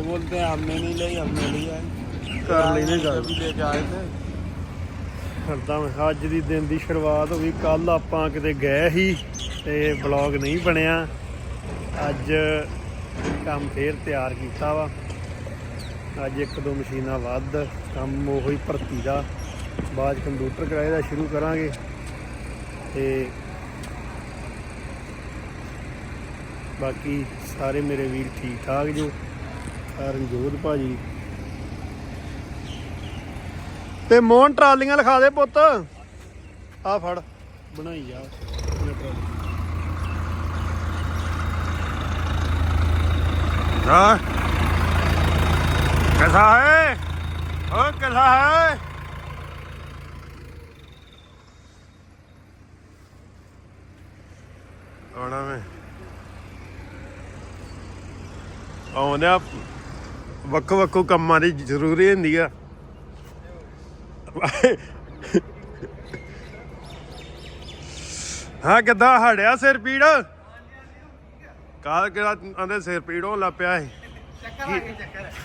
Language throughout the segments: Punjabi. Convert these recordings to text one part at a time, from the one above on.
वो बोलते हैं हमने नहीं ली हमने लिया है कर लेने का भी लेके आए थे ਕਰਦਾ ਮੈਂ ਅੱਜ ਦੀ ਦਿਨ ਦੀ ਸ਼ੁਰੂਆਤ ਹੋ ਗਈ ਕੱਲ ਆਪਾਂ ਕਿਤੇ ਗਏ ਸੀ ਤੇ ਬਲੌਗ ਨਹੀਂ ਬਣਿਆ ਅੱਜ ਕੰਮ ਫੇਰ ਤਿਆਰ ਕੀਤਾ ਵਾ ਅੱਜ ਇੱਕ ਦੋ ਮਸ਼ੀਨਾਂ ਵੱਧ ਕੰਮ ਉਹੀ ਭਰਤੀ ਦਾ ਬਾਅਦ 'ਚ ਕੰਪਿਊਟਰ ਕਿਰਾਏ ਦਾ ਸ਼ੁਰੂ ਕਰਾਂਗੇ ਤੇ ਬਾਕੀ ਸਾਰੇ ਮੇਰੇ ਵੀਰ ਠੀਕ ਠਾਕ ਜੋ ਆਹ ਰਣਜੋਤ ਭਾਜੀ। ਤੇ ਮੋਹਨ ਟਰਾਲੀਆਂ ਲਿਖਾ ਦੇ ਪੁੱਤ। ਆ ਫੜ, ਬਣਾਈ ਜਾ ਹਾਂ। ਕਿਸਾ ਹੈ? ਓ ਕਿਸਾ ਹੈ? ਆਉਣਾ ਮੈਂ। ਆਉਂਦੇ ਆ ਵੱਖ ਵੱਖੋ ਕੰਮਾਂ ਦੀ ਜ਼ਰੂਰੀ ਹੁੰਦੀ ਆ। ਹਾਂ ਕਿੱਦਾਂ ਹੜਿਆ ਸਿਰ ਪੀੜ? ਕਾਲ ਕਿਹੜਾ ਆਂਦੇ ਸਿਰ ਪੀੜ ਹੋਣ ਲੱਗ ਪਿਆ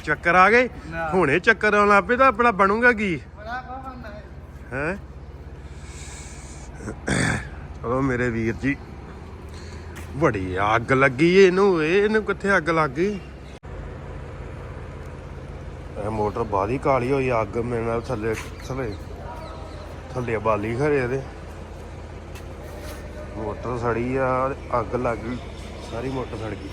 ਚੱਕਰ ਆ ਗਏ ਹੁਣੇ ਚੱਕਰ ਆਉਣ ਲੱਗ ਪਏ ਤਾਂ ਆਪਣਾ ਬਣੂਗਾ ਕੀ? ਹੈ। ਚਲੋ ਮੇਰੇ ਵੀਰ ਜੀ ਬੜੀ ਅੱਗ ਲੱਗੀ ਇਹਨੂੰ ਇਹ ਇਹਨੂੰ ਕਿੱਥੇ ਅੱਗ ਲੱਗ ਗਈ ਇਹ ਮੋਟਰ ਬਾਦੀ ਕਾਲੀ ਹੋਈ, ਅੱਗ ਮੇਰੇ ਨਾਲ ਥੱਲੇ ਥੱਲੇ ਥੱਲੇ ਬਾਲੀ ਖਰੇ ਇਹਦੇ। ਮੋਟਰ ਸੜੀ ਆ, ਅੱਗ ਲੱਗ ਗਈ, ਸਾਰੀ ਮੋਟਰ ਸੜ ਗਈ।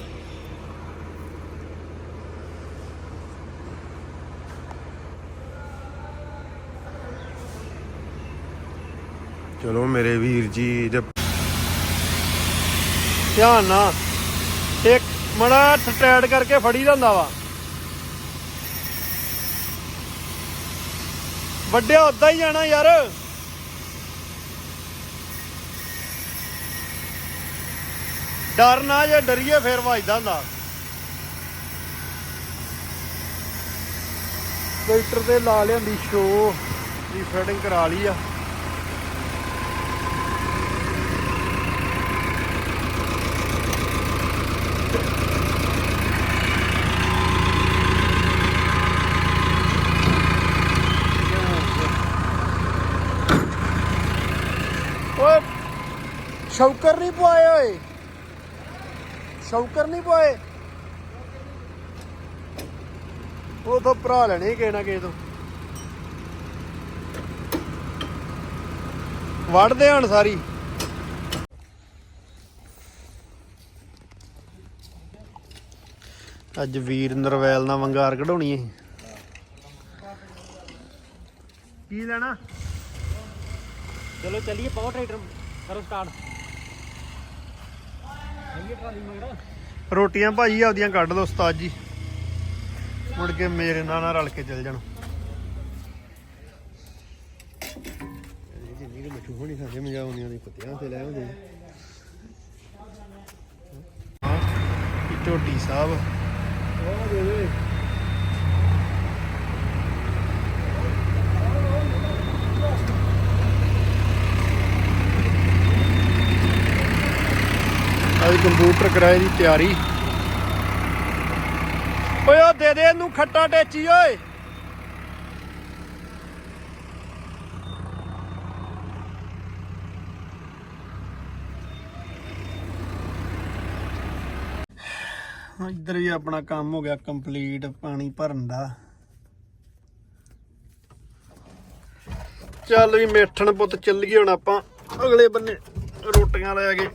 ਚਲੋ ਮੇਰੇ ਵੀਰ ਜੀ ਦੇ ਧਿਆਨ ਨਾਲ, ਇੱਕ ਮੜਾ ਟੈਟ ਕਰਕੇ ਫੜੀ ਦਾ ਵਾ। ਵੱਡਿਆ ਉਦਾਂ ਹੀ ਜਾਣਾ ਯਾਰ। ਡਰ ਨਾ ਜੇ ਡਰੀਏ, ਫੇਰ ਵੱਜਦਾ ਹੁੰਦਾ। ਟਰੈਕਟਰ ਤੇ ਲਾ ਲਿਆਂਦੀ ਸ਼ੋ ਦੀ ਰੀਫਰਡਿੰਗ ਕਰਾ ਲਈ ਆ ਓਏ ਸ਼ੌਕਰ ਨਹੀਂ ਪਵਾਏ ਓਏ। ਸ਼ੌਕਰ ਨਹੀਂ ਪਵਾਏ। ਉਹ ਤਾਂ ਭਰਾ ਲੈਣੇ ਕਿਸੇ ਨਾ ਕਿਸੇ ਤੋਂ। ਵੜਦੇ ਹਣ ਸਾਰੀ। ਅੱਜ ਵੀਰ ਨਰਵੈਲ ਨਾਲ ਵੰਗਾਰ ਕਢਾਉਣੀ ਏ। ਕੀ ਲੈਣਾ? ਚਲੋ ਚੱਲੀਏ ਪਾਵਰ ਟਰੈਕਟਰ ਕਰੋ ਸਟਾਰਟ ਰੋਟੀਆਂ ਭਾਜੀ ਆਪਦੀਆਂ ਕੱਢ ਲਓ ਉਸਤਾਦ ਜੀ। ਮੁੜ ਕੇ ਮੇਰੇ ਨਾਲ ਨਾ ਰਲ ਕੇ ਚੱਲ ਜਾਣ। ਜਿੰਨੀ ਕਿ ਮਿੱਠੂ ਹੋਣੀ ਖਾਦੇ ਮਜਾ ਆਉਣੀ ਉਹਦੀ ਕੁੱਤਿਆਂ ਤੇ ਲੈ ਆਉਂਦੇ ਹਾਂ ਇਹ ਝੋਟੀ ਸਾਹਿਬ। ਉਹ ਦੇ ਦੇ ਅੱਜ ਕੰਪਿਊਟਰ ਕਿਰਾਏ ਦੀ ਤਿਆਰੀ। ਓਏ, ਉਹ ਦੇ ਦੇ ਇਹਨੂੰ ਖੱਟਾ ਟੇਚੀ, ਓਏ। ਇੱਧਰ ਵੀ ਆਪਣਾ ਕੰਮ ਹੋ ਗਿਆ ਕੰਪਲੀਟ, ਪਾਣੀ ਭਰਨ ਦਾ। ਚੱਲ ਵੀ ਮੇਠਣ ਪੁੱਤ ਚੱਲੀਏ ਹੁਣ ਆਪਾਂ। ਅਗਲੇ ਬੰਨੇ ਰੋਟੀਆਂ ਲੈ ਕੇ।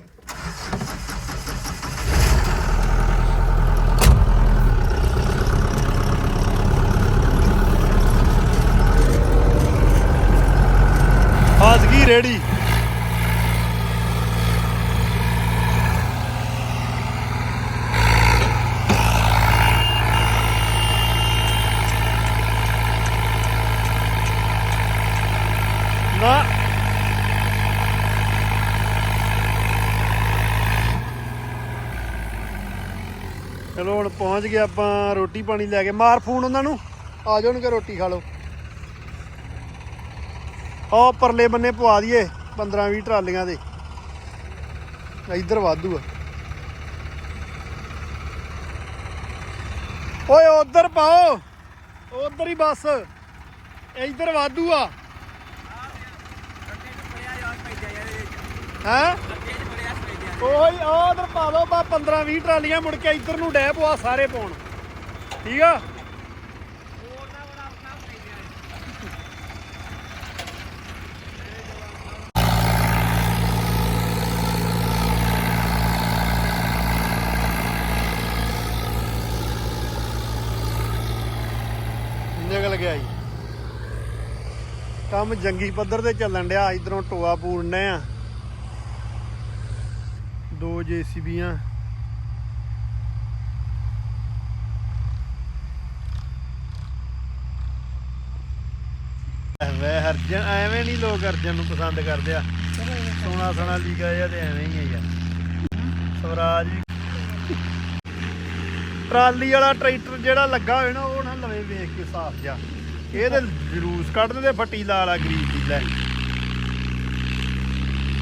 ਰੇੜੀ। ਨਾ। ਚਲੋ ਹੁਣ ਪਹੁੰਚ ਗਏ ਆਪਾਂ, ਰੋਟੀ ਪਾਣੀ ਲੈ ਕੇ। ਮਾਰ ਫੋਨ ਉਹਨਾਂ ਨੂੰ। ਆ ਜਾਣਗੇ ਰੋਟੀ ਖਾ ਲਓ। ਉਹ ਪਰਲੇ ਬੰਨੇ ਪਵਾ ਦਈਏ 15 20 ਟਰਾਲੀਆਂ ਦੇ। ਇੱਧਰ ਵਾਧੂ ਆ। ਓਏ, ਉਧਰ ਪਾਓ। ਉਧਰ ਹੀ ਬਸ। ਇੱਧਰ ਵਾਧੂ ਆ। ਹੈ? ਓਏ ਉਧਰ ਪਾ ਲਓ ਬਾ 15 20 ਟਰਾਲੀਆਂ ਮੁੜ ਕੇ ਇੱਧਰ ਨੂੰ ਡੈ ਪਵਾ ਸਾਰੇ ਪਾਉਣ। ਠੀਕ ਆ ਨਿਕਲ ਗਿਆ ਜੀ ਕੰਮ ਜੰਗੀ ਪੱਧਰ ਤੇ ਚੱਲਣ ਡਿਆ, ਇਧਰੋਂ ਟੋਆ ਪੂਰਨੇ ਆ। ਦੋ ਜੇਸੀਬੀਆਂ। ਐਵੇਂ ਹਰਜਨ, ਐਵੇਂ ਨਹੀਂ ਲੋਕ ਅਰਜਨ ਨੂੰ ਪਸੰਦ ਕਰਦੇ ਆ। ਸੋਨਾ ਸੋਨਾ ਲੀਗਾ ਜਿਹਾ ਤੇ ਐਵੇਂ ਹੀ ਆ। ਯਾਰ ਸਵਰਾਜ ਵੀ ਟਰਾਲੀ ਵਾਲਾ ਟਰੈਕਟਰ ਜਿਹੜਾ ਲੱਗਾ ਹੋਵੇ ਨਾ, ਉਹ ਨਾ ਲਵੇ ਵੇਖ ਕੇ ਸਾਫ਼ ਜਾ ਇਹ ਤੇ ਜਲੂਸ ਕੱਢਦੇ ਤੇ ਫੱਟੀ ਲਾਲਾ ਗਰੀਬ ਦੀ ਲੈ।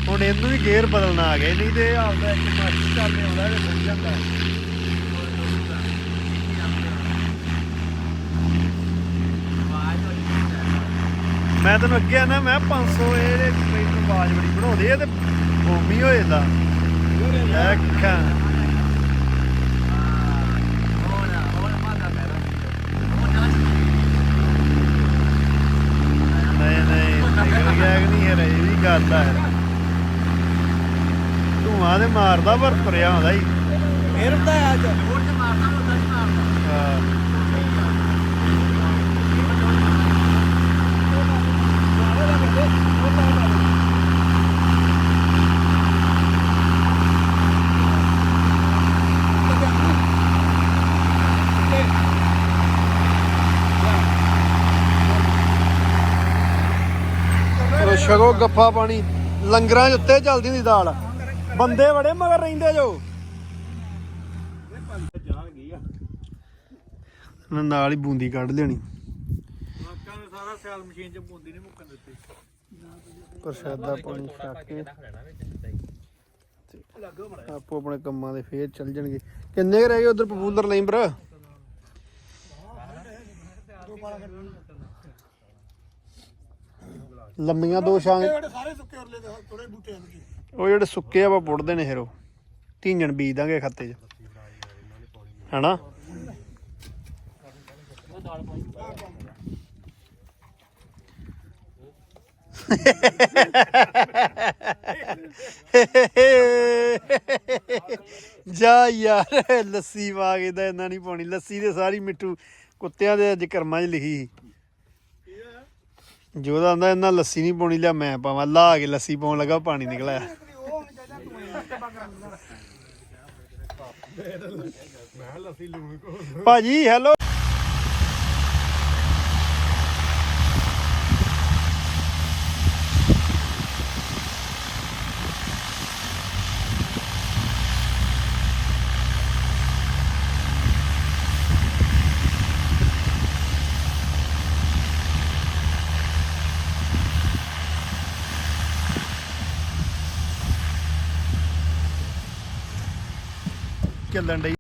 ਹੁਣ ਇਹਨੂੰ ਵੀ ਗੇਅਰ ਬਦਲਣਾ ਆ ਗਿਆ ਨਹੀਂ ਤੇ ਆਪਦਾ ਇੱਕ ਮਾਰਚ ਚੱਲਦੇ ਆਉਂਦਾ ਤੇ ਸਹੀ ਜਾਂਦਾ। ਮੈਂ ਤੈਨੂੰ ਅੱਗੇ ਆਣਾ ਮੈਂ 500 ਇਹਦੇ ਟਰੈਕਟਰ ਆਵਾਜ਼ ਬੜੀ ਬਣਾਉਂਦੇ ਆ ਤੇ ਬੋਮੀ ਹੋ ਜਾਂਦਾ। ਅੱਖਾਂ ਨਹੀਂ ਨਹੀਂ ਨਿਕਲ ਗਿਆ ਕਿ ਨਹੀਂ ਯਾਰ ਇਹ ਵੀ ਗੱਲ ਆ ਯਾਰ ਧੂਆਂ ਤੇ ਮਾਰਦਾ ਪਰ ਤੁਰਿਆ ਹੁੰਦਾ ਹੀ। ਫੇਰ ਅੱਜ ਹੋਰ ਤੇ ਮਾਰਦਾ ਹੁੰਦਾ ਨਹੀਂ ਮਾਰਦਾ। ਹਾਂ। ਛਕੋ, ਗੱਫਾ ਪਾਣੀ। ਲੰਗਰਾਂ ਦੇ ਉੱਤੇ ਚੱਲਦੀ ਹੁੰਦੀ ਦਾਲ। ਬੰਦੇ ਬੜੇ ਮਗਰ ਰਹਿੰਦੇ ਜੋ। ਨਾਲ ਹੀ ਬੂੰਦੀ ਕੱਢ ਲੈਣੀ। ਲੋਕਾਂ ਨੇ ਸਾਰਾ ਸਿਆਲ ਮਸ਼ੀਨ 'ਚ ਬੂੰਦੀ ਨਹੀਂ ਮੁੱਕਣ ਦਿੱਤੀ ਪ੍ਰਸ਼ਾਦਾ ਪਾਣੀ ਛਕ ਕੇ। ਆਪੋ ਆਪਣੇ ਕੰਮਾਂ ਦੇ ਫੇਰ ਚੱਲ ਜਾਣਗੇ। ਕਿੰਨੇ ਰਹਿ ਗਏ ਉਧਰ ਪਪੂਲਰ ਲਾਈਨ ਭਰਾ ਲੰਮੀਆਂ ਦੋ ਛਾਂ ਸਾਰੇ ਸੁੱਕੇ ਉਰਲੇ ਦੇ ਥੋੜੇ ਬੂਟੇ ਹਨ ਜੀ ਉਹ ਜਿਹੜੇ ਸੁੱਕੇ ਆ ਵਾ ਪੁੱਟਦੇ ਨੇ ਫਿਰ ਉਹ। ਢੀਂਜਣ ਬੀਜ ਦਾਂਗੇ ਖੱਤੇ 'ਚ। ਹਨਾ? ਜਾ ਯਾਰ ਲੱਸੀ ਕੇ ਤਾਂ ਇੰਨਾ ਨਹੀਂ ਪਾਉਣੀ। ਲੱਸੀ ਤੇ ਸਾਰੀ ਮਿੱਠੂ ਕੁੱਤਿਆਂ ਦੇ ਅੱਜ ਕਰਮਾਂ 'ਚ ਲਿਖੀ ਸੀ। ਜੋਦਾ ਆਂਦਾ ਇਹਨਾਂ ਲੱਸੀ ਨਹੀਂ ਪਾਉਣੀ ਲਿਆ ਮੈਂ ਪਾਵਾਂ। ਲਾ ਕੇ ਲੱਸੀ ਪਾਉਣ ਲੱਗਾ ਪਾਣੀ ਨਿਕਲ ਆਇਆ ਭਾਜੀ ਹੈਲੋ ਚੱਲਣ ਡਈ।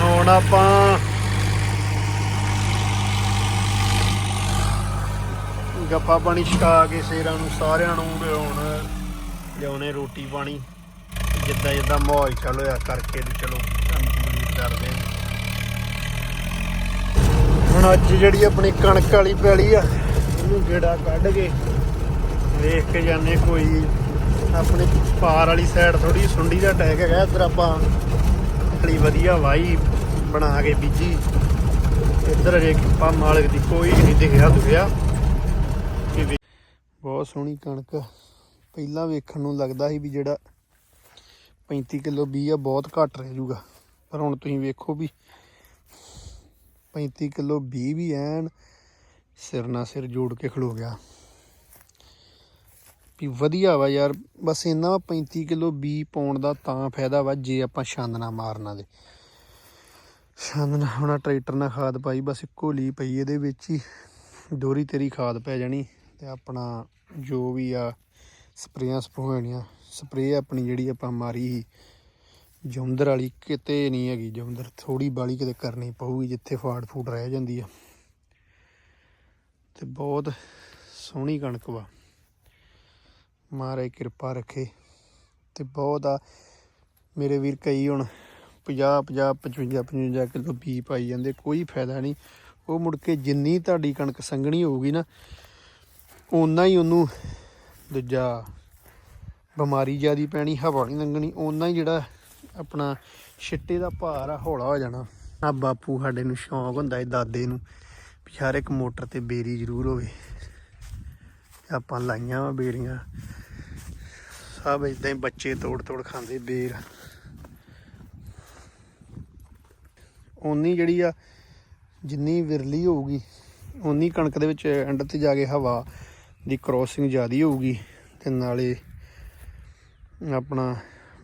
ਹੁਣ ਆਪਾਂ ਗੱਪਾ ਪਾਣੀ ਛਕਾ ਕੇ ਸ਼ੇਰਾਂ ਨੂੰ ਸਾਰਿਆਂ ਨੂੰ ਤੇ ਹੁਣ ਲਿਆਉਣੇ ਰੋਟੀ ਪਾਣੀ। ਜਿੱਦਾਂ ਜਿੱਦਾਂ ਮਾਹੌਲ ਚੱਲ ਹੋਇਆ ਕਰਕੇ ਤੇ ਚਲੋ। ਕਰਦੇ ਹੁਣ ਅੱਜ ਜਿਹੜੀ ਆਪਣੀ ਕਣਕ ਵਾਲੀ ਪੈਲੀ ਆ, ਉਹਨੂੰ ਗੇੜਾ ਕੱਢ ਕੇ ਵੇਖ ਕੇ ਜਾਂਦੇ ਕੋਈ ਆਪਣੇ ਪਾਰ ਵਾਲੀ ਸਾਈਡ ਥੋੜੀ ਸੁੰਡੀ ਦਾ ਅਟੈਕ ਹੈਗਾ, ਇੱਧਰ ਆਪਾਂ ਬੜੀ ਵਧੀਆ ਵਾਈ ਬਣਾ ਕੇ ਬੀਜੀ। ਇੱਧਰ ਅਜੇ ਕਿਪਾ ਮਾਲਕ ਦੀ ਕੋਈ ਨਹੀਂ ਦਿਖਿਆ ਦੁਖਿਆ। ਬਹੁਤ ਸੋਹਣੀ ਕਣਕ ਪਹਿਲਾਂ ਵੇਖਣ ਨੂੰ ਲੱਗਦਾ ਸੀ ਵੀ ਜਿਹੜਾ 35 ਕਿਲੋ 20 ਆ, ਬਹੁਤ ਘੱਟ ਰਹਿ ਜੂਗਾ ਪਰ ਹੁਣ ਤੁਸੀਂ ਵੇਖੋ ਵੀ 35 ਕਿਲੋ 20 ਵੀ ਐਨ ਸਿਰ ਨਾਲ ਸਿਰ ਜੋੜ ਕੇ ਖਲੋ ਗਿਆ। ਵੀ ਵਧੀਆ ਵਾ ਯਾਰ, ਬਸ ਇੰਨਾ ਵਾ 35 ਕਿਲੋ 20 ਪਾਉਣ ਦਾ ਤਾਂ ਫਾਇਦਾ ਵਾ ਜੇ ਆਪਾਂ ਛਾਨਣਾ ਮਾਰਨਾ ਦੇ ਛੰਦ ਨਾਲ ਹੁਣ ਟਰੈਕਟਰ ਨਾਲ ਖਾਦ ਪਾਈ, ਬਸ ਇੱਕੋ ਲੀ ਪਈ ਇਹਦੇ ਵਿੱਚ ਹੀ। ਦੋਰੀ ਤੇਰੀ ਖਾਦ ਪੈ ਜਾਣੀ ਤੇ ਆਪਣਾ ਜੋ ਵੀ ਆ ਸਪਰੇਆਂ ਸਪਰੂਆਂ ਸਪਰੇਅ ਆਪਣੀ ਜਿਹੜੀ ਆਪਾਂ ਮਾਰੀ ਸੀ। ਜੌਂਦਰ ਵਾਲੀ ਕਿਤੇ ਨਹੀਂ ਹੈਗੀ, ਜੌਂਦਰ ਥੋੜੀ ਬਾਲੀ ਕਿਤੇ ਕਰਨੀ ਪਊਗੀ ਜਿੱਥੇ ਫਾੜ ਫੂਟ ਰਹਿ ਜਾਂਦੀ ਆ। ਤੇ ਬਹੁਤ ਸੋਹਣੀ ਕਣਕ ਵਾ। ਮਹਾਰਾਜ ਕਿਰਪਾ ਰੱਖੇ। ਤੇ ਬਹੁਤ ਆ, ਮੇਰੇ ਵੀਰ ਕਈ ਹੁਣ 50 50 55 55 ਕਿਲੋ ਬੀ ਪਾਈ ਜਾਂਦੇ, ਕੋਈ ਫਾਇਦਾ ਨਹੀਂ। ਉਹ ਮੁੜ ਕੇ ਜਿੰਨੀ ਤੁਹਾਡੀ ਕਣਕ ਸੰਘਣੀ ਹੋਊਗੀ ਨਾ, ਓਨਾ ਹੀ ਉਹਨੂੰ ਦੂਜਾ ਬਿਮਾਰੀ ਜਿਆਦੀ ਪੈਣੀ, ਹਵਾ ਨਹੀਂ ਲੰਘਣੀ, ਓਨਾ ਹੀ ਜਿਹੜਾ ਆਪਣਾ ਛਿੱਟੇ ਦਾ ਭਾਰ ਆ, ਹੌਲਾ ਹੋ ਜਾਣਾ। ਆ ਬਾਪੂ ਸਾਡੇ ਨੂੰ ਸ਼ੌਂਕ ਹੁੰਦਾ ਏ ਦਾਦੇ ਨੂੰ ਵੀ ਹਰ ਇੱਕ ਮੋਟਰ ਤੇ ਬੇਰੀ ਜ਼ਰੂਰ ਹੋਵੇ। ਆਪਾਂ ਲਾਈਆਂ ਵਾ ਬੇਰੀਆਂ। ਸਭ ਇਦਾਂ ਹੀ ਬੱਚੇ ਤੋੜ ਤੋੜ ਖਾਂਦੇ ਬੇਰ। ਓਨੀ ਜਿਹੜੀ ਆ, ਜਿੰਨੀ ਵਿਰਲੀ ਹੋਊਗੀ, ਓਨੀ ਕਣਕ ਦੇ ਵਿੱਚ ਐਂਡ ਤੇ ਜਾ ਕੇ ਹਵਾ ਦੀ ਕ੍ਰੋਸਿੰਗ ਜ਼ਿਆਦੀ ਹੋਊਗੀ ਤੇ ਨਾਲੇ ਆਪਣਾ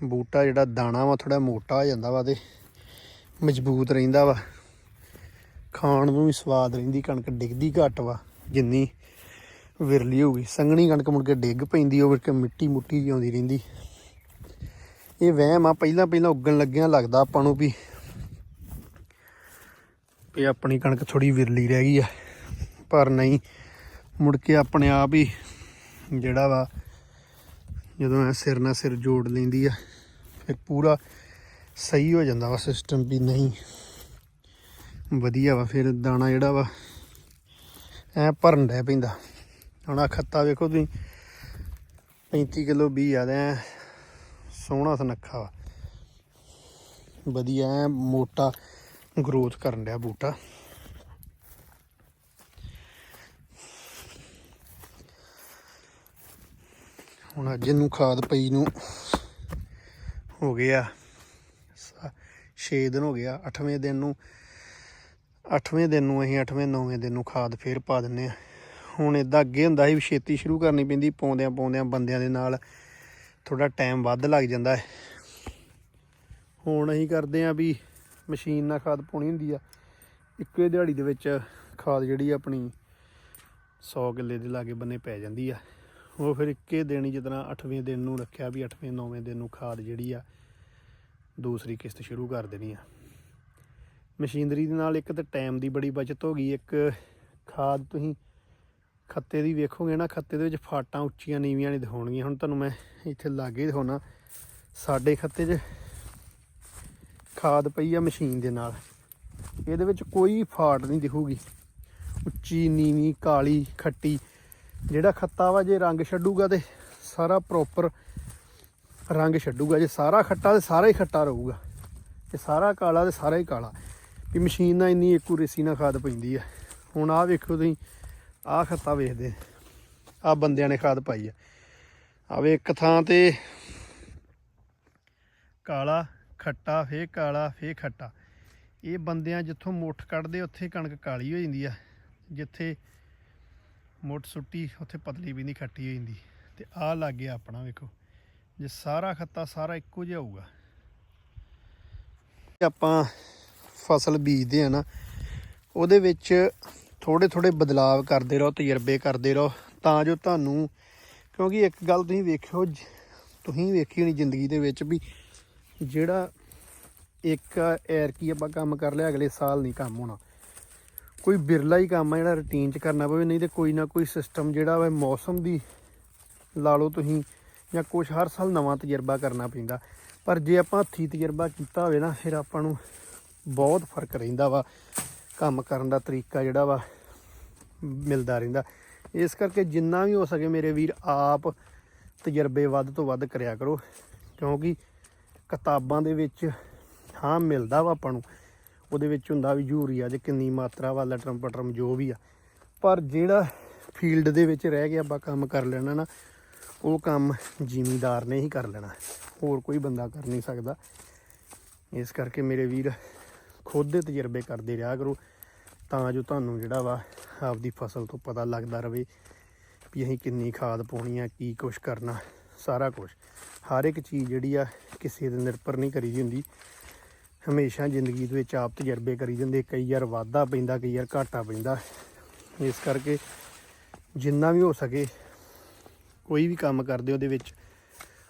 ਬੂਟਾ ਜਿਹੜਾ ਦਾਣਾ ਵਾ ਥੋੜਾ ਮੋਟਾ ਹੋ ਜਾਂਦਾ ਵਾ ਤੇ ਮਜ਼ਬੂਤ ਰਹਿੰਦਾ ਵਾ। ਖਾਣ ਨੂੰ ਵੀ ਸਵਾਦ ਰਹਿੰਦੀ, ਕਣਕ ਡਿੱਗਦੀ ਘੱਟ ਵਾ, ਜਿੰਨੀ ਵਿਰਲੀ ਹੋ ਗਈ ਸੰਘਣੀ ਕਣਕ ਮੁੜ ਕੇ ਡਿੱਗ ਪੈਂਦੀ, ਉਹ ਕੇ ਮਿੱਟੀ ਮੁੱਟੀ ਜਿਹੀ ਆਉਂਦੀ ਰਹਿੰਦੀ। ਇਹ ਵਹਿਮ ਆ, ਪਹਿਲਾਂ ਪਹਿਲਾਂ ਉੱਗਣ ਲੱਗਿਆ ਲੱਗਦਾ ਆਪਾਂ ਨੂੰ ਵੀ ਵੀ ਆਪਣੀ ਕਣਕ ਥੋੜੀ ਵਿਰਲੀ ਰਹਿ ਗਈ ਆ, ਪਰ ਨਹੀਂ, ਮੁੜ ਕੇ ਆਪਣੇ ਆਪ ਹੀ ਜਿਹੜਾ ਵਾ, ਜਦੋਂ ਇਹ ਸਿਰ ਨਾਲ ਸਿਰ ਜੋੜ ਲੈਂਦੀ ਆ। ਫਿਰ ਪੂਰਾ ਸਹੀ ਹੋ ਜਾਂਦਾ ਵਾ ਸਿਸਟਮ ਵੀ ਨਹੀਂ। ਵਧੀਆ ਵਾ, ਫਿਰ ਦਾਣਾ ਜਿਹੜਾ ਵਾ, ਐ ਭਰਨ ਡੈ ਪੈਂਦਾ। ਹੁਣ ਆ ਖੱਤਾ ਵੇਖੋ ਤੁਸੀਂ 35 ਕਿਲੋ 20 ਆ ਤੇ ਐਂ ਸੋਹਣਾ ਸੁਨੱਖਾ ਵਾ। ਵਧੀਆ, ਐਂ ਮੋਟਾ ਗਰੋਥ ਕਰਨ ਡਿਆ ਬੂਟਾ। ਹੁਣ ਅੱਜ ਇਹਨੂੰ ਖਾਦ ਪਈ ਨੂੰ ਹੋ ਗਿਆ 6 ਦਿਨ ਹੋ ਗਿਆ 8ਵੇਂ ਦਿਨ ਨੂੰ 8ਵੇਂ ਦਿਨ ਨੂੰ ਅਸੀਂ 8ਵੇਂ 9ਵੇਂ ਦਿਨ ਨੂੰ ਖਾਦ ਫੇਰ ਪਾ ਦਿੰਨੇ ਆ। ਹੁਣ ਇਦਾਂ ਅੱਗੇ ਹੁੰਦਾ ਸੀ ਵੀ ਛੇਤੀ ਸ਼ੁਰੂ ਕਰਨੀ ਪੈਂਦੀ, ਪਾਉਂਦਿਆਂ ਪਾਉਂਦਿਆਂ ਬੰਦਿਆਂ ਦੇ ਨਾਲ ਥੋੜਾ ਟਾਈਮ ਵੱਧ ਲੱਗ ਜਾਂਦਾ ਹੈ। ਹੁਣ ਅਸੀਂ ਕਰਦੇ ਆ ਵੀ ਮਸ਼ੀਨ ਨਾਲ ਖਾਦ ਪਾਉਣੀ ਹੁੰਦੀ ਆ। ਇੱਕੇ ਦਿਹਾੜੀ ਦੇ ਵਿੱਚ ਖਾਦ ਜਿਹੜੀ ਆਪਣੀ 100 ਕਿੱਲੇ ਦੇ ਲਾਗੇ ਬੰਨੇ ਪੈ ਜਾਂਦੀ ਆ। ਉਹ ਫਿਰ ਇੱਕੇ ਦਿਨ ਹੀ ਤਰ੍ਹਾਂ 8ਵੇਂ ਦਿਨ ਨੂੰ ਰੱਖਿਆ ਵੀ 8ਵੇਂ 9ਵੇਂ ਦਿਨ ਨੂੰ ਖਾਦ ਜਿਹੜੀ ਆ, ਦੂਸਰੀ ਕਿਸ਼ਤ ਸ਼ੁਰੂ ਕਰ ਦੇਣੀ ਆ। ਮਸ਼ੀਨਰੀ ਦੇ ਨਾਲ ਇੱਕ ਤਾਂ ਟਾਈਮ ਦੀ ਬੜੀ ਬਚਤ ਹੋ ਗਈ, ਇੱਕ ਖਾਦ ਤੁਸੀਂ ਖੱਤੇ ਦੀ ਵੇਖੋਗੇ ਨਾ, ਖੱਤੇ ਦੇ ਵਿੱਚ ਫਾਟਾਂ ਉੱਚੀਆਂ ਨੀਵੀਆਂ ਨਹੀਂ ਦਿਖਾਉਣਗੀਆਂ। ਹੁਣ ਤੁਹਾਨੂੰ ਮੈਂ ਇੱਥੇ ਲਾਗੇ ਦਿਖਾਉਣਾ, ਸਾਡੇ ਖੱਤੇ 'ਚ ਖਾਦ ਪਈ ਆ ਮਸ਼ੀਨ ਦੇ ਨਾਲ। ਇਹਦੇ ਵਿੱਚ ਕੋਈ ਫਾਟ ਨਹੀਂ ਦਿਖੂਗੀ। ਉੱਚੀ, ਨੀਵੀਂ, ਕਾਲੀ, ਖੱਟੀ ਜਿਹੜਾ ਖੱਤਾ ਵਾ ਜੇ ਰੰਗ ਛੱਡੂਗਾ ਤੇ ਸਾਰਾ ਪ੍ਰੋਪਰ ਰੰਗ ਛੱਡੂਗਾ। ਜੇ ਸਾਰਾ ਖੱਟਾ ਤੇ ਸਾਰਾ ਹੀ ਖੱਟਾ ਰਹੂਗਾ। ਤੇ ਸਾਰਾ ਕਾਲਾ ਤੇ ਸਾਰਾ ਹੀ ਕਾਲਾ। ਵੀ ਮਸ਼ੀਨ ਨਾਲ ਇੰਨੀ ਐਕੂਰੇਸੀ ਨਾਲ ਖਾਦ ਪੈਂਦੀ ਆ। ਹੁਣ ਆਹ ਵੇਖੋ ਤੁਸੀਂ, ਆਹ ਖੱਤਾ ਵੇਖਦੇ ਆ। ਬੰਦਿਆਂ ਨੇ ਖਾਦ ਪਾਈ ਆ। ਆਵੇ ਇੱਕ ਥਾਂ ਤੇ ਕਾਲਾ, ਖੱਟਾ ਫੇ ਕਾਲਾ ਫੇ ਖੱਟਾ। ਇਹ ਬੰਦਿਆਂ ਜਿੱਥੋਂ ਮੁੱਠ ਕੱਢਦੇ, ਉੱਥੇ ਕਣਕ ਕਾਲੀ ਹੋ ਜਾਂਦੀ ਆ। ਜਿੱਥੇ ਮੁੱਠ ਸੁੱਟੀ ਉੱਥੇ ਪਤਲੀ ਵੀ ਨਹੀਂ ਖੱਟੀ ਹੋ ਜਾਂਦੀ ਤੇ ਆਹ ਲੱਗ ਗਿਆ ਆਪਣਾ, ਵੇਖੋ। ਜੇ ਸਾਰਾ ਖੱਤਾ ਸਾਰਾ ਇੱਕੋ ਜਿਹਾ ਹੋਊਗਾ। ਆਪਾਂ ਫਸਲ ਬੀਜਦੇ ਆ ਨਾ, ਉਹਦੇ ਵਿੱਚ ਥੋੜੇ ਥੋੜੇ ਬਦਲਾਵ ਕਰਦੇ ਰਹੋ, ਤਜਰਬੇ ਕਰਦੇ ਰਹੋ, ਤਾਂ ਜੋ ਤੁਹਾਨੂੰ, ਕਿਉਂਕਿ ਇੱਕ ਗੱਲ ਤੁਸੀਂ ਵੇਖਿਓ, ਜ- ਤੁਸੀਂ ਵੇਖੀ ਹੋਣੀ ਜ਼ਿੰਦਗੀ ਦੇ ਵਿੱਚ ਵੀ ਜਿਹੜਾ ਇੱਕ ਐਰ ਕੀ ਆਪਾਂ ਕੰਮ ਕਰ ਲਿਆ, ਅਗਲੇ ਸਾਲ ਨਹੀਂ ਕੰਮ ਹੋਣਾ। ਕੋਈ ਬਿਰਲਾ ਹੀ ਕੰਮ ਆ ਜਿਹੜਾ ਰੁਟੀਨ 'ਚ ਕਰਨਾ ਪਵੇ, ਨਹੀਂ ਤੇ ਕੋਈ ਨਾ ਕੋਈ ਸਿਸਟਮ ਜਿਹੜਾ ਵਾ ਮੌਸਮ ਦੀ ਲਾ ਲਓ ਤੁਸੀਂ, ਜਾਂ ਕੁਝ ਹਰ ਸਾਲ ਨਵਾਂ ਤਜਰਬਾ ਕਰਨਾ ਪੈਂਦਾ। ਪਰ ਜੇ ਆਪਾਂ ਹੱਥੀ ਤਜਰਬਾ ਕੀਤਾ ਹੋਵੇ ਨਾ, ਫਿਰ ਆਪਾਂ ਨੂੰ ਬਹੁਤ ਫ਼ਰਕ ਰਹਿੰਦਾ ਵਾ। ਕੰਮ ਕਰਨ ਦਾ ਤਰੀਕਾ ਜਿਹੜਾ ਵਾ ਮਿਲਦਾ ਰਹਿੰਦਾ। ਇਸ ਕਰਕੇ ਜਿੰਨਾ ਵੀ ਹੋ ਸਕੇ ਮੇਰੇ ਵੀਰ, ਆਪ ਤਜਰਬੇ ਵੱਧ ਤੋਂ ਵੱਧ ਕਰਿਆ ਕਰੋ। ਕਿਉਂਕਿ ਕਿਤਾਬਾਂ ਦੇ ਵਿੱਚ ਹਾਂ ਮਿਲਦਾ ਵਾ ਆਪਾਂ ਨੂੰ। ਉਹਦੇ ਵਿੱਚ ਹੁੰਦਾ ਵੀ ਯੂਰੀਆ ਦੇ ਕਿੰਨੀ ਮਾਤਰਾ ਵਾ, ਲਟਰਮ ਪਟਰਮ ਜੋ ਵੀ ਆ। ਪਰ ਜਿਹੜਾ ਫੀਲਡ ਦੇ ਵਿੱਚ ਰਹਿ ਕੇ ਆਪਾਂ ਕੰਮ ਕਰ ਲੈਣਾ ਨਾ, ਉਹ ਕੰਮ ਜ਼ਿਮੀਦਾਰ ਨੇ ਹੀ ਕਰ ਲੈਣਾ। ਹੋਰ ਕੋਈ ਬੰਦਾ ਕਰ ਨਹੀਂ ਸਕਦਾ। ਇਸ ਕਰਕੇ ਮੇਰੇ ਵੀਰ ਖੁਦ ਦੇ ਤਜਰਬੇ ਕਰਦੇ ਰਿਹਾ ਕਰੋ, ਤਾਂ ਜੋ ਤੁਹਾਨੂੰ ਜਿਹੜਾ ਵਾ ਆਪਦੀ ਫਸਲ ਤੋਂ ਪਤਾ ਲੱਗਦਾ ਰਵੇ ਵੀ ਅਸੀਂ ਕਿੰਨੀ ਖਾਦ ਪਾਉਣੀ ਆ, ਕੀ ਕੁਛ ਕਰਨਾ, ਸਾਰਾ ਕੁਝ ਹਰ ਇੱਕ ਚੀਜ਼ ਜਿਹੜੀ ਆ, ਕਿਸੇ ਦੇ ਨਿਰਭਰ ਨਹੀਂ ਕਰੀ ਦੀ ਹੁੰਦੀ। ਹਮੇਸ਼ਾ ਜ਼ਿੰਦਗੀ ਦੇ ਵਿੱਚ ਆਪ ਤਜਰਬੇ ਕਰੀ ਜਾਂਦੇ, ਕਈ ਵਾਰ ਵਾਧਾ ਪੈਂਦਾ, ਕਈ ਵਾਰ ਘਾਟਾ ਪੈਂਦਾ। ਇਸ ਕਰਕੇ ਜਿੰਨਾ ਵੀ ਹੋ ਸਕੇ, ਕੋਈ ਵੀ ਕੰਮ ਕਰਦੇ, ਉਹਦੇ ਵਿੱਚ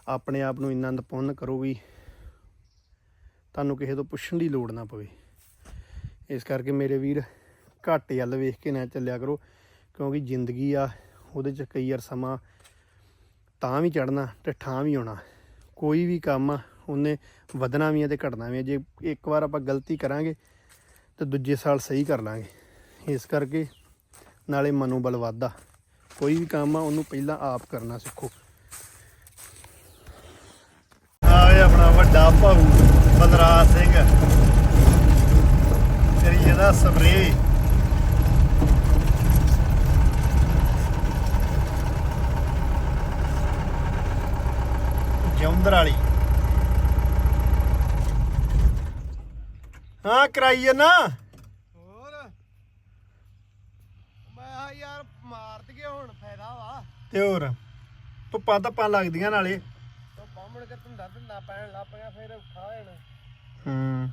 ਆਪਣੇ ਆਪ ਨੂੰ ਇੰਨਾ ਨਿਪੁੰਨ ਕਰੋ ਵੀ ਤੁਹਾਨੂੰ ਕਿਸੇ ਤੋਂ ਪੁੱਛਣ ਦੀ ਲੋੜ ਨਾ ਪਵੇ। ਇਸ ਕਰਕੇ ਮੇਰੇ ਵੀਰ ਘਾਟੇ ਵੱਲ ਵੇਖ ਕੇ ਨਾ ਚੱਲਿਆ ਕਰੋ, ਕਿਉਂਕਿ ਜ਼ਿੰਦਗੀ ਆ, ਉਹਦੇ 'ਚ ਕਈ ਵਾਰ ਸਮਾਂ ਤਾਂ ਵੀ ਚੜਨਾ ਤੇ ਠਾਂ ਵੀ ਆਉਣਾ। ਕੋਈ ਵੀ ਕੰਮ ਆ ਉਹਨੇ ਵਧਣਾ ਵੀ ਹੈ ਤੇ ਘਟਣਾ ਵੀ ਹੈ ਜੇ ਇੱਕ ਵਾਰ ਆਪਾਂ ਗਲਤੀ ਕਰਾਂਗੇ ਤੇ ਦੂਜੇ ਸਾਲ ਸਹੀ ਕਰ ਲਾਂਗੇ। ਇਸ ਕਰਕੇ ਨਾਲੇ ਮਨੋਬਲ ਵੱਧਦਾ। ਕੋਈ ਵੀ ਕੰਮ ਆ, ਉਹਨੂੰ ਪਹਿਲਾਂ ਆਪ ਕਰਨਾ ਸਿੱਖੋ। ਆਏ ਆਪਣਾ ਵੱਡਾ ਭਾਊ ਬਲਰਾਜ ਸਿੰਘ। ਕਰੀ ਇਹਦਾ ਸਪਰੇ ਜੌਂਦਰ ਵਾਲੀ। ਹਾਂ ਕਰਾਈਏ ਨਾ। ਹੋਰ? ਮੈਂ ਯਾਰ ਮਾਰ ਦਈਏ ਹੁਣ ਫਾਇਦਾ ਵਾ। ਤੇ ਹੋਰ ਧੁੱਪਾਂ ਧੱਪਾਂ ਲੱਗਦੀਆਂ ਨਾਲੇ। ਤੋ ਬਾਹਮਣ ਕੇ ਧੁੰਦਾ ਧੁੰਦਾ ਪੈਣ ਲੱਗ ਪਿਆ ਫਿਰ ਔਖਾ ਹੋ ਜਾਣਾ। ਹੂੰ।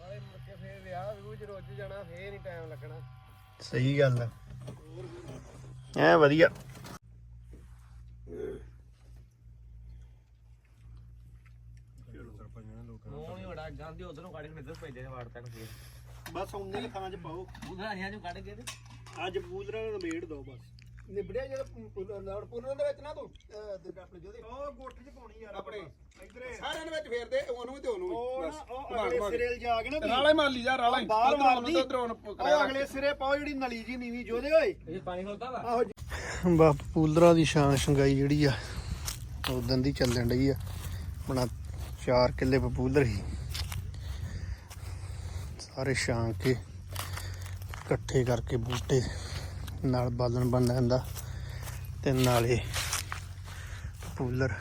ਨਾਲੇ ਮੁੜ ਕੇ ਫੇਰ ਵਿਆਹ ਰੂਜ ਰੁੱਝ ਜਾਣਾ ਫੇਰ ਨਹੀਂ ਟਾਈਮ ਲੱਗਣਾ। ਸਹੀ ਗੱਲ ਐ ਵਧੀਆ। ਮੂੰਹ ਨਹੀਂ ਵੜਾ ਜਾਂਦੀ ਉਧਰੋਂ ਕੱਢ ਕੇ ਇੱਧਰ ਭੇਜਦੇ ਨੇ ਵਾੜ ਤੱਕ ਫੇਰ। ਬਸ ਉਹਨੇ ਹੀ ਥਾਂ 'ਚ ਪਾਓ। ਬੁਧਾਨੀਆਂ ਚੋਂ ਕੱਢ ਕੇ ਤੇ। ਅੱਜ ਬੂਲਰਾਂ ਨੂੰ ਨਵੇੜ ਦੋ ਬਸ। ਨਿਬੜਿਆ ਜਿਹੜਾ ਲੜ ਪੁਰਨ ਦੇ ਵਿੱਚ ਨਾ ਤੂੰ ਆਪਣੇ ਜੋਦੇ ਉਹ ਗੋਠ 'ਚ ਪਾਉਣੀ ਯਾਰ ਆਪਣੇ। ਇਧਰੇ ਸਾਰਿਆਂ ਦੇ ਵਿੱਚ ਫੇਰਦੇ ਉਹਨੂੰ ਵੀ ਤੇ ਉਹਨੂੰ ਉਹ ਵੀ ਨਾ ਬਸ। ਉਹ ਅਗਲੇ ਸਿਰੇ ਲ ਜਾ ਕੇ ਨਾ ਰਾਲੇ ਮਾਰ ਲਈ ਜਾ ਰਾਲੇ ਬਾਹਰ ਮਾਰਦੀ ਉਧਰੋਂ ਉਹ ਅਗਲੇ ਸਿਰੇ ਪਾਓ ਜਿਹੜੀ ਨਲੀ ਜੀ ਨੀਵੀਂ ਜੋਦੇ ਓਏ। ਇਹ ਪਾਣੀ ਖੋਲਦਾ ਵਾ? ਆਹੋ ਬਾਪ ਪੂਲਰਾਂ ਦੀ ਸ਼ਾਨ ਸ਼ੰਗਾਈ ਜਿਹੜੀ ਆ ਉਦੋਂ ਦੀ ਚੱਲਣ ਡਈ ਆ। ਬਣਾ 4 ਕਿੱਲੇ ਪਪੂਲਰ ਹੀ। ਸਾਰੇ ਛਾਂ ਕੇ ਇਕੱਠੇ ਕਰਕੇ ਬੂਟੇ ਨਾਲ ਬਾਲਣ ਬਣ ਜਾਂਦਾ ਤੇ ਨਾਲੇ ਪੂਲਰ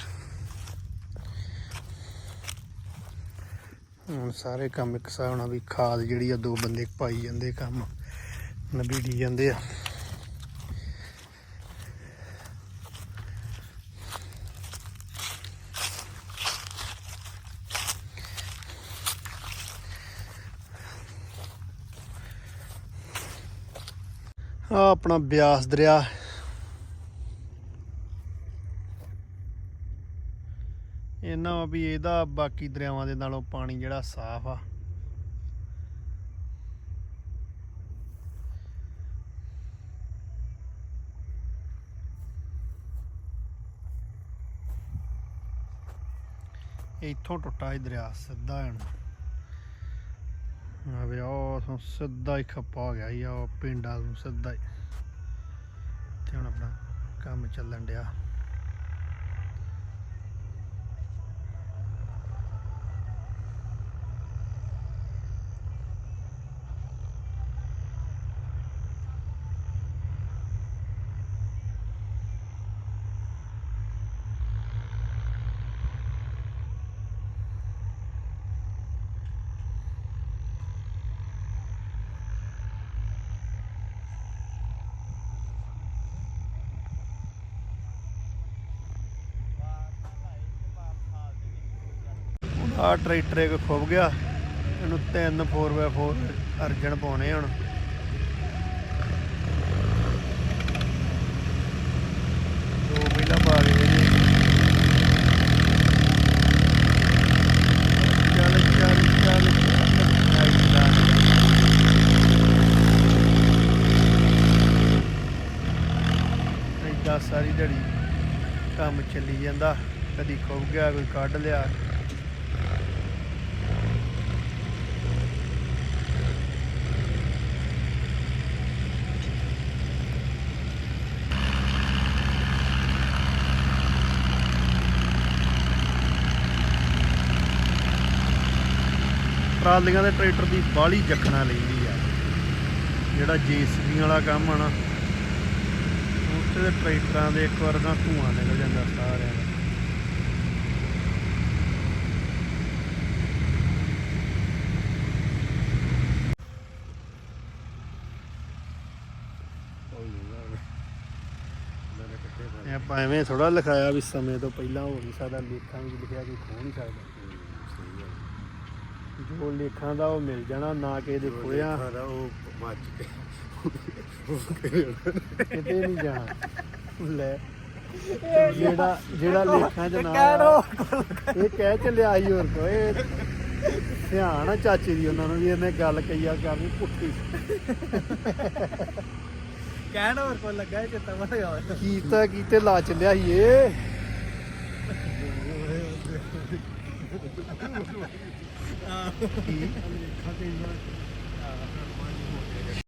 ਹੁਣ ਸਾਰੇ ਕੰਮ ਇੱਕ ਸਾਹ ਹੋਣਾ ਵੀ ਖਾਦ ਜਿਹੜੀ ਆ ਦੋ ਬੰਦੇ ਪਾਈ ਜਾਂਦੇ, ਕੰਮ ਨਬੀੜੀ ਜਾਂਦੇ ਆ। ਆ ਆਪਣਾ ਬਿਆਸ ਦਰਿਆ। ਇਹਨਾਂ ਵਾ ਵੀ ਇਹਦਾ ਬਾਕੀ ਦਰਿਆਵਾਂ ਦੇ ਨਾਲੋਂ ਪਾਣੀ ਜਿਹੜਾ ਸਾਫ਼ ਆ। ਇੱਥੋਂ ਟੁੱਟਾ ਇਹ ਦਰਿਆ ਸਿੱਧਾ ਹਣ ਆ ਵੀ ਉਹ ਸਿੱਧਾ ਹੀ ਖੱਪਾ ਹੋ ਗਿਆ ਇਹ ਆ ਪਿੰਡਾਂ ਨੂੰ ਸਿੱਧਾ ਹੀ। ਤੇ ਹੁਣ ਆਪਣਾ ਕੰਮ ਚੱਲਣ ਡਿਆ। ਆ ਟਰੈਕਟਰ ਇੱਕ ਖੁੱਭ ਗਿਆ। ਇਹਨੂੰ ਤਿੰਨ 4x4 ਅਰਜਨ ਪਾਉਣੇ ਹੁਣ। ਦੋ ਪਹਿਲਾਂ ਪਾ ਗਏ ਜੀ ਚੱਲ ਚੱਲ ਚੱਲ। ਏਦਾਂ ਸਾਰੀ ਦਿਹਾੜੀ ਕੰਮ ਚੱਲੀ ਜਾਂਦਾ। ਕਦੀ ਖੁੱਭ ਗਿਆ, ਕੋਈ ਕੱਢ ਲਿਆ। ਟਰਾਲੀਆਂ ਦੇ ਟਰੈਕਟਰ ਦੀ ਬਾਲੀ ਜਖਣਾ ਲੈਂਦੀ ਆ। ਜਿਹੜਾ ਜੀਸੀਬੀ ਵਾਲਾ ਕੰਮ ਆ ਨਾ, ਉੱਥੇ ਦੇ ਟਰੈਕਟਰਾਂ ਦੇ ਇੱਕ ਵਾਰ ਨਾ ਧੂਆਂ ਨਿਕਲ ਜਾਂਦਾ ਸਾਰਿਆਂ ਦਾ। ਇਹ ਆਪਾਂ ਐਵੇਂ ਥੋੜਾ ਲਿਖਾਇਆ ਵੀ ਸਮੇਂ ਤੋਂ ਪਹਿਲਾਂ ਹੋ ਨਹੀਂ ਸਕਦਾ, ਲੇਖਾਂ ਵਿੱਚ ਲਿਖਿਆ ਕੋਈ ਖੋ ਨਹੀਂ ਸਕਦਾ। ਉਹ ਲੇਖਾਂ ਦਾ ਉਹ ਮਿਲ ਜਾਣਾ ਨਾ ਕਿਸੇ ਦੇ ਖੋਇਆ ਸਾਰਾ ਉਹ ਮੱਚ ਕੇ। ਕਿਤੇ ਨਹੀਂ ਜਾਣਾ। ਲੈ ਜਿਹੜਾ ਜਿਹੜਾ ਲੇਖਾਂ ਚ ਨਾ ਇਹ ਕਹਿ ਚੱਲਿਆ ਸੀ ਹੋਰ ਕੋਈ ਧਿਆਨ ਆ ਚਾਚੇ ਦੀ ਉਹਨਾਂ ਨੂੰ ਵੀ ਇਹਨੇ ਗੱਲ ਕਹੀ ਆ ਕਰਨੀ ਪੁੱਠੀ। ਕਹਿਣ ਹੋਰ ਕੋਲ ਲੱਗਾ ਚੇਤਾ ਮਤ ਗਿਆ ਕੀਤਾ ਕੀਤੇ ਲਾ ਚੱਲਿਆ ਸੀ ਇਹ ん。